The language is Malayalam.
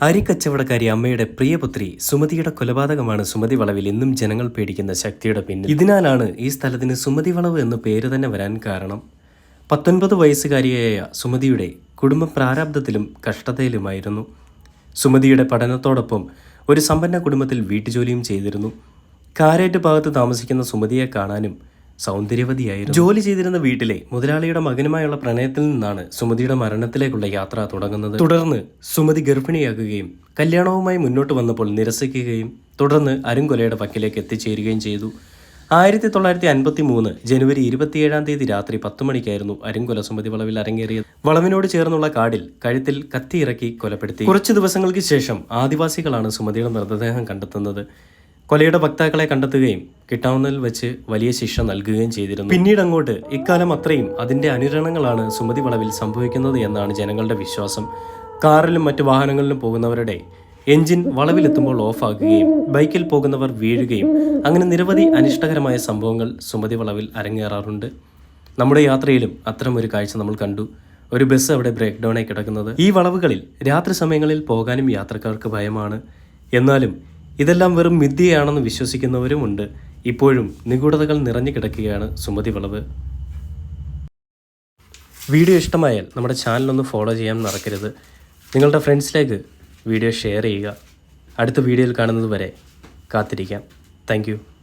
അരിക്കച്ചവടക്കാരി അമ്മയുടെ പ്രിയപുത്രി സുമതിയുടെ കൊലപാതകമാണ് സുമതി വളവിൽ ഇന്നും ജനങ്ങൾ പേടിക്കുന്ന ശക്തിയുടെ പിന്നിൽ. ഇതിനാലാണ് ഈ സ്ഥലത്തിന് സുമതി വളവ് എന്ന പേര് തന്നെ വരാൻ കാരണം. പത്തൊൻപത് വയസ്സുകാരിയായ സുമതിയുടെ കുടുംബ പ്രാരാബ്ധത്തിലും കഷ്ടതയിലുമായിരുന്നു. സുമതിയുടെ പഠനത്തോടൊപ്പം ഒരു സമ്പന്ന കുടുംബത്തിൽ വീട്ടുജോലിയും ചെയ്തിരുന്നു. കാരേറ്റ് ഭാഗത്ത് താമസിക്കുന്ന സുമതിയെ കാണാനും സൗന്ദര്യവതിയായിരുന്നു. ജോലി ചെയ്തിരുന്ന വീട്ടിലെ മുതലാളിയുടെ മകനുമായുള്ള പ്രണയത്തിൽ നിന്നാണ് സുമതിയുടെ മരണത്തിലേക്കുള്ള യാത്ര തുടങ്ങുന്നത്. തുടർന്ന് സുമതി ഗർഭിണിയാകുകയും കല്യാണവുമായി മുന്നോട്ട് വന്നപ്പോൾ നിരസിക്കുകയും തുടർന്ന് അരുങ്കൊലയുടെ പക്കിലേക്ക് എത്തിച്ചേരുകയും ചെയ്തു. ആയിരത്തി തൊള്ളായിരത്തി അൻപത്തി മൂന്ന് ജനുവരി ഇരുപത്തിയേഴാം തീയതി രാത്രി പത്ത് മണിക്കായിരുന്നു അരുങ്കൊല സുമതി വളവിൽ അരങ്ങേറിയത്. വളവിനോട് ചേർന്നുള്ള കാടിൽ കഴുത്തിൽ കത്തിയിറക്കി കൊലപ്പെടുത്തി. കുറച്ചു ദിവസങ്ങൾക്ക് ശേഷം ആദിവാസികളാണ് സുമതിയുടെ മൃതദേഹം കണ്ടെത്തുന്നത്. കൊലയുടെ വക്താക്കളെ കണ്ടെത്തുകയും കിട്ടാവുന്നതിൽ വെച്ച് വലിയ ശിക്ഷ നൽകുകയും ചെയ്തിരുന്നു. പിന്നീട് അങ്ങോട്ട് ഇക്കാലം അത്രയും അതിന്റെ അനുരണങ്ങളാണ് സുമതി വളവിൽ സംഭവിക്കുന്നത് എന്നാണ് ജനങ്ങളുടെ വിശ്വാസം. കാറിലും മറ്റു വാഹനങ്ങളിലും പോകുന്നവരുടെ എഞ്ചിൻ വളവിലെത്തുമ്പോൾ ഓഫാക്കുകയും ബൈക്കിൽ പോകുന്നവർ വീഴുകയും അങ്ങനെ നിരവധി അനിഷ്ടകരമായ സംഭവങ്ങൾ സുമതി വളവിൽ അരങ്ങേറാറുണ്ട്. നമ്മുടെ യാത്രയിലും അത്തരം ഒരു കാഴ്ച നമ്മൾ കണ്ടു. ഒരു ബസ് അവിടെ ബ്രേക്ക് ഡൗണായി കിടക്കുന്നത്. ഈ വളവുകളിൽ രാത്രി സമയങ്ങളിൽ പോകാനും യാത്രക്കാർക്ക് ഭയമാണ്. എന്നാലും ഇതെല്ലാം വെറും മിഥ്യയാണെന്ന് വിശ്വസിക്കുന്നവരുമുണ്ട്. ഇപ്പോഴും നിഗൂഢതകൾ നിറഞ്ഞു കിടക്കുകയാണ് സുമതി വളവ്. വീഡിയോ ഇഷ്ടമായാൽ നമ്മുടെ ചാനലൊന്ന് ഫോളോ ചെയ്യാൻ മറക്കരുത്. നിങ്ങളുടെ ഫ്രണ്ട്സിലേക്ക് വീഡിയോ ഷെയർ ചെയ്യുക. അടുത്ത വീഡിയോയിൽ കാണുന്നത് വരെ കാത്തിരിക്കാം. താങ്ക്